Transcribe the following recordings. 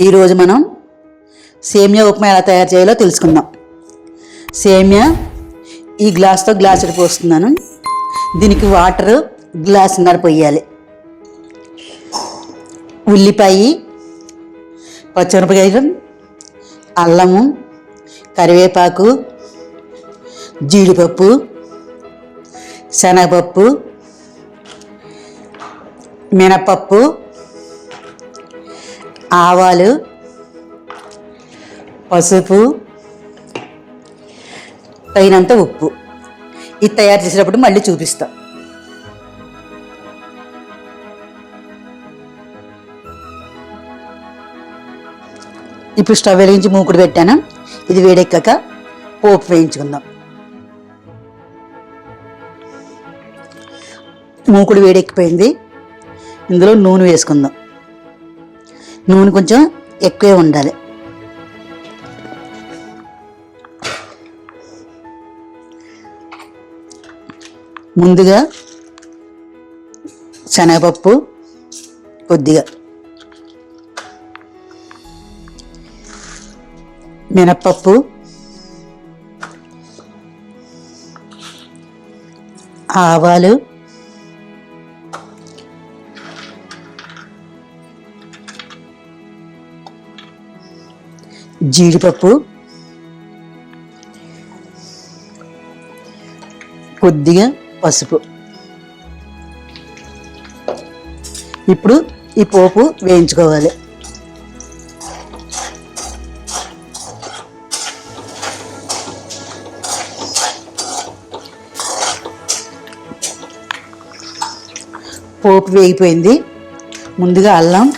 ఈరోజు మనం సేమియా ఉప్మా ఎలా తయారు చేయాలో తెలుసుకుందాం. సేమియా ఈ గ్లాస్తో గ్లాస్ పోస్తున్నాను. దీనికి వాటర్ గ్లాసున్నర పోయాలి. ఉల్లిపాయ పచ్చిమిరపకాయలు అల్లము కరివేపాకు జీడిపప్పు శనగపప్పు మినపప్పు ఆవాలు పసుపు తగినంత ఉప్పు. ఇది తయారు చేసేటప్పుడు మళ్ళీ చూపిస్తాం. ఇప్పుడు స్టవ్ వెలిగించి మూకుడు పెట్టాను? ఇది వేడెక్కాక పోపు వేయించుకుందాం. మూకుడు వేడెక్కిపోయింది. ఇందులో నూనె వేసుకుందాం. నూనె కొంచెం ఎక్కువే ఉండాలి. ముందుగా శనగపప్పు కొద్దిగా. మినప్పప్పు. ఆవాలు. జీడిపప్పు కొద్దిగా పసుపు. ఇప్పుడు ఈ పోపు వేయించుకోవాలి. పోపు వేగిపోయింది. ముందుగా అల్లం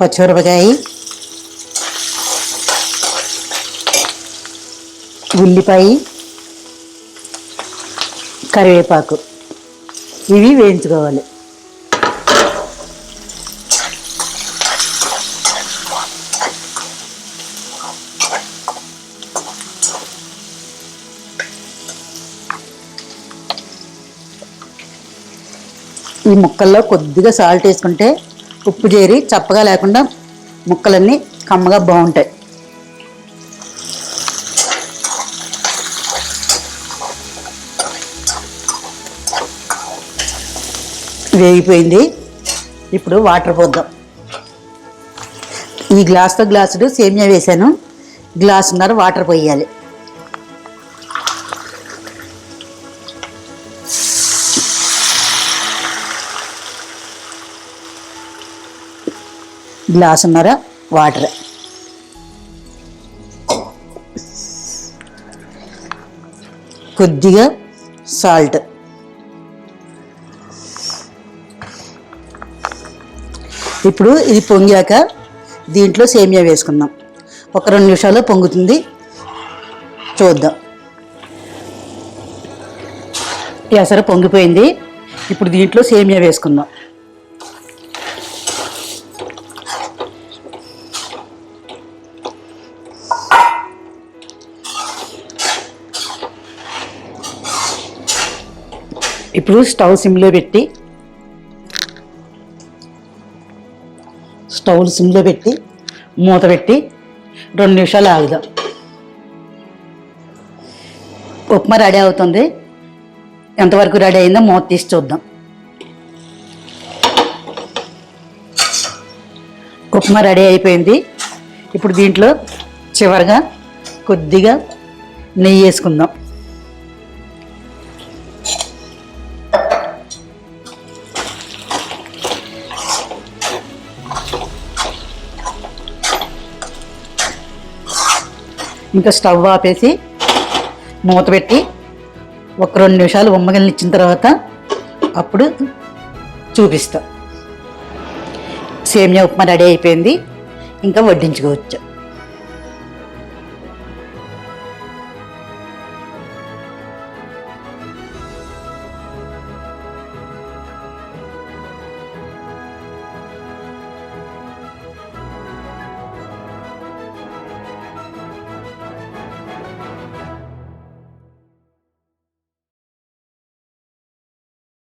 పచ్చిమిరపకాయ ఉల్లిపాయ కరివేపాకు. ఇవి వేయించుకోవాలి. ఈ ముక్కల్లో కొద్దిగా సాల్ట్ వేసుకుంటే ఉప్పు చేరి చప్పగా లేకుండా ముక్కలన్నీ కమ్మగా బాగుంటాయి. వేగిపోయింది. ఇప్పుడు వాటర్ పోద్దాం. ఈ గ్లాస్తో గ్లాసుడు సేమియా వేసాను గ్లాసున్నర వాటర్ పోయాలి. గ్లాసున్నర వాటర్. కొద్దిగా సాల్ట్. ఇప్పుడు ఇది పొంగాక దీంట్లో సేమియా వేసుకుందాం. ఒక రెండు నిమిషాల్లో పొంగుతుంది. చూద్దాం. ఎసర పొంగిపోయింది. ఇప్పుడు దీంట్లో సేమియా వేసుకుందాం. ఇప్పుడు స్టవ్ సిమ్లో పెట్టి స్టవ్ సిమ్లో పెట్టి మూత పెట్టి రెండు నిమిషాలు ఆగుదాం. ఉప్మా రెడీ అవుతుంది. ఎంతవరకు రెడీ అయిందో మూత తీసి చూద్దాం. ఉప్మా రెడీ అయిపోయింది. ఇప్పుడు దీంట్లో చివరిగా కొద్దిగా నెయ్యి వేసుకుందాం. ఇంకా స్టవ్ ఆపేసి మూత పెట్టి ఒక రెండు నిమిషాలు ఉమ్మగిలినిచ్చిన తర్వాత అప్పుడు చూపిస్తా. సేమియా ఉప్మా రెడీ అయిపోయింది. ఇంకా వడ్డించుకోవచ్చు.